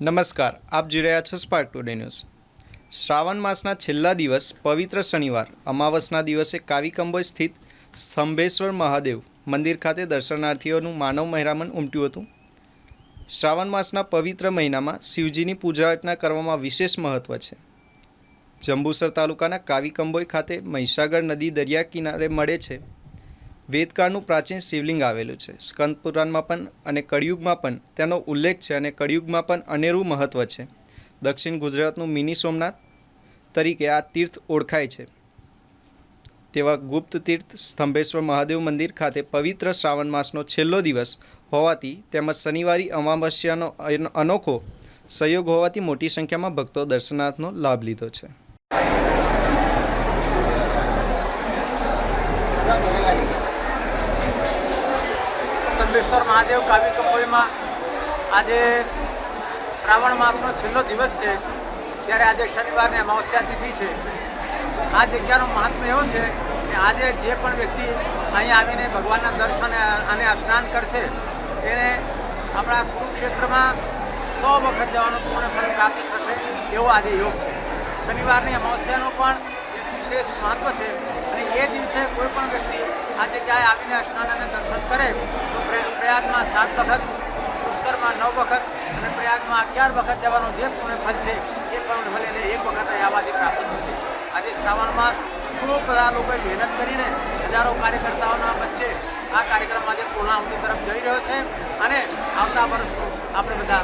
નમસ્કાર, આપ જોઈ રહ્યા છો સ્પાર્ક ટુડે ન્યૂઝ શ્રાવણ માસના છેલ્લા દિવસ, પવિત્ર શનિવાર, અમાવસના દિવસે કાવિકંબોઈ સ્થિત સ્તંભેશ્વર મહાદેવ મંદિર ખાતે દર્શનાર્થીઓનું માનવ મહેરામણ ઉમટ્યું હતું. શ્રાવણ માસના પવિત્ર મહિનામાં શિવજીની પૂજા અર્ચના કરવામાં વિશેષ મહત્ત્વ છે. જંબુસર તાલુકાના કાવિકંબોઈ ખાતે મહીસાગર નદી દરિયા કિનારે મળે છે વેદકાળનું પ્રાચીન શિવલિંગ આવેલું છે. સ્કંદ પુરાણમાં પણ અને કળિયુગમાં પણ તેનો ઉલ્લેખ છે અને કળિયુગમાં પણ અનેરું મહત્ત્વ છે. દક્ષિણ ગુજરાતનું મિની સોમનાથ તરીકે આ તીર્થ ઓળખાય છે. તેવા ગુપ્ત તીર્થ સ્તંભેશ્વર મહાદેવ મંદિર ખાતે પવિત્ર શ્રાવણ માસનો છેલ્લો દિવસ હોવાથી તેમજ શનિવારી અમાવસ્યાનો અનોખો સંયોગ હોવાથી મોટી સંખ્યામાં ભક્તો દર્શનાર્થનો લાભ લીધો છે. સ્તંભેશ્વર મહાદેવ કાવી કંબોઈમાં આજે શ્રાવણ માસનો છેલ્લો દિવસ છે, ત્યારે આજે શનિવારની અમાવસ્યા તિથિ છે. આ જગ્યાનું મહાત્મ્ય એવું છે કે આજે જે પણ વ્યક્તિ અહીં આવીને ભગવાનના દર્શન અને સ્નાન કરશે, એને આપણા કુરુક્ષેત્રમાં સો વખત જવાનું પૂર્ણ ફળ પ્રાપ્ત થશે એવો આજે યોગ છે. શનિવારની અમાવસ્યાનું પણ એક વિશેષ મહત્ત્વ છે એ દિવસે કોઈ પણ વ્યક્તિ આ જગ્યાએ આવીને સ્નાન દર્શન કરે, તો પ્રયાગમાં સાત વખત, પુષ્કરમાં નવ વખત અને પ્રયાગમાં અગિયાર વખત જવાનો જે પૂર્ણ ફલ છે, એ પૂર્ણ ફળ એને એક વખત અહીં આવવાથી પ્રાપ્ત થશે આજે શ્રાવણમાં ખૂબ બધા લોકોએ મહેનત કરીને હજારો કાર્યકર્તાઓના વચ્ચે આ કાર્યક્રમ આજે પૂર્ણાહુતિ તરફ જઈ રહ્યો છે અને આવતા વર્ષનું આપણે બધા